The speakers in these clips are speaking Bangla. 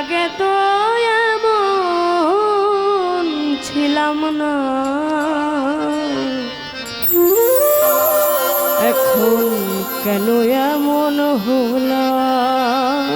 আগে তো এমন ছিলাম না। এখন কেন এমন হলাম?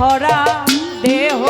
ভরা দেহ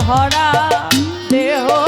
ভরা দেহ